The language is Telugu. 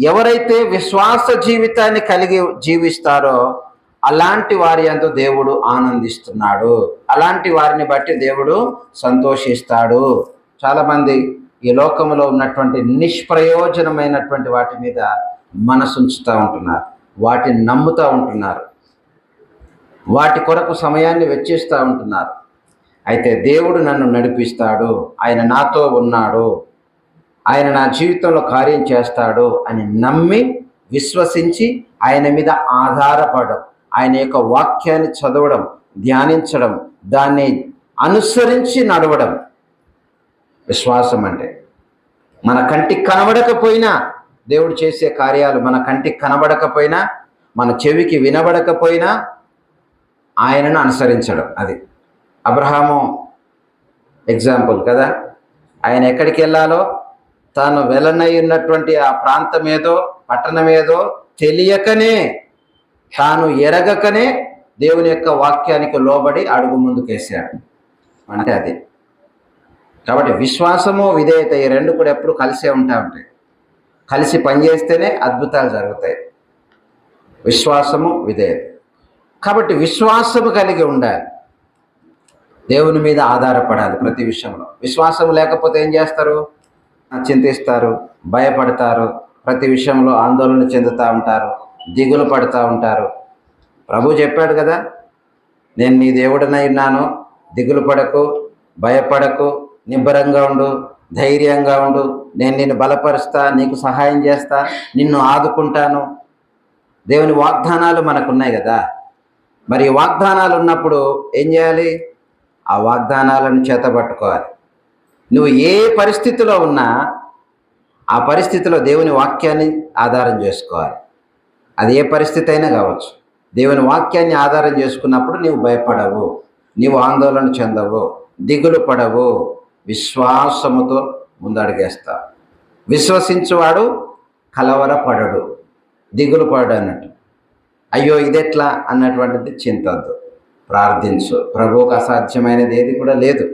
ఎవరైతే విశ్వాస జీవితాన్ని కలిగి జీవిస్తారో అలాంటి వారి అందు దేవుడు ఆనందిస్తున్నాడు. అలాంటి వారిని బట్టి దేవుడు సంతోషిస్తాడు. చాలామంది ఈ లోకంలో ఉన్నటువంటి నిష్ప్రయోజనమైనటువంటి వాటి మీద మనసుంచుతూ ఉంటున్నారు. వాటిని నమ్ముతూ ఉంటున్నారు. వాటి కొరకు సమయాన్ని వెచ్చిస్తూ ఉంటున్నారు. అయితే దేవుడు నన్ను నడిపిస్తాడు. ఆయన నాతో ఉన్నాడు. ఆయన నా జీవితంలో కార్యం చేస్తాడు అని నమ్మి విశ్వసించి ఆయన మీద ఆధారపడడం ఆయన యొక్క వాక్యాన్ని చదవడం ధ్యానించడం దాన్ని అనుసరించి నడవడం. విశ్వాసం అంటే మన కంటికి కనబడకపోయినా దేవుడు చేసే కార్యాలు మన కంటికి కనబడకపోయినా మన చెవికి వినబడకపోయినా ఆయనను అనుసరించడం అది. అబ్రహాము ఎగ్జాంపుల్ కదా. ఆయన ఎక్కడికి వెళ్ళాలో? తాను వెలనై ఉన్నటువంటి ఆ ప్రాంతం ఏదో పట్టణం ఏదో తెలియకనే తాను ఎరగకనే దేవుని యొక్క వాక్యానికి లోబడి అడుగు ముందుకేసాడు అంటే అది. కాబట్టి విశ్వాసము విధేయత ఈ రెండు కూడా ఎప్పుడు కలిసే ఉంటా ఉంటాయి. కలిసి పనిచేస్తేనే అద్భుతాలు జరుగుతాయి. విశ్వాసము విధేయత. కాబట్టి విశ్వాసము కలిగి ఉండాలి. దేవుని మీద ఆధారపడాలి ప్రతి విషయంలో. విశ్వాసం లేకపోతే ఏం చేస్తారు? చింతిస్తారు భయపడతారు ప్రతి విషయంలో ఆందోళన చెందుతూ ఉంటారు దిగులు పడుతూ ఉంటారు. ప్రభు చెప్పాడు కదా నేను నీ దేవుడనై ఉన్నాను దిగులు పడకు భయపడకు నిబ్బరంగా ఉండు ధైర్యంగా ఉండు నేను నిన్ను బలపరుస్తా నీకు సహాయం చేస్తా నిన్ను ఆదుకుంటాను. దేవుని వాగ్దానాలు మనకున్నాయి కదా. మరి వాగ్దానాలు ఉన్నప్పుడు ఏం చేయాలి? ఆ వాగ్దానాలను చేతబట్టుకోవాలి. నువ్వు ఏ పరిస్థితిలో ఉన్నా ఆ పరిస్థితిలో దేవుని వాక్యాన్ని ఆధారం చేసుకోవాలి. అది ఏ పరిస్థితి అయినా కావచ్చు. దేవుని వాక్యాన్ని ఆధారం చేసుకున్నప్పుడు నీవు భయపడవు నీవు ఆందోళన చెందవు దిగులు పడవు విశ్వాసముతో ముందడుగేస్తావు విశ్వసించువాడు కలవరపడడు దిగులు పడడు అన్నట్టు. అయ్యో ఇదెట్లా? అన్నటువంటిది చింతద్దు. ప్రార్థించు. ప్రభువుకు అసాధ్యమైనది ఏది కూడా లేదు.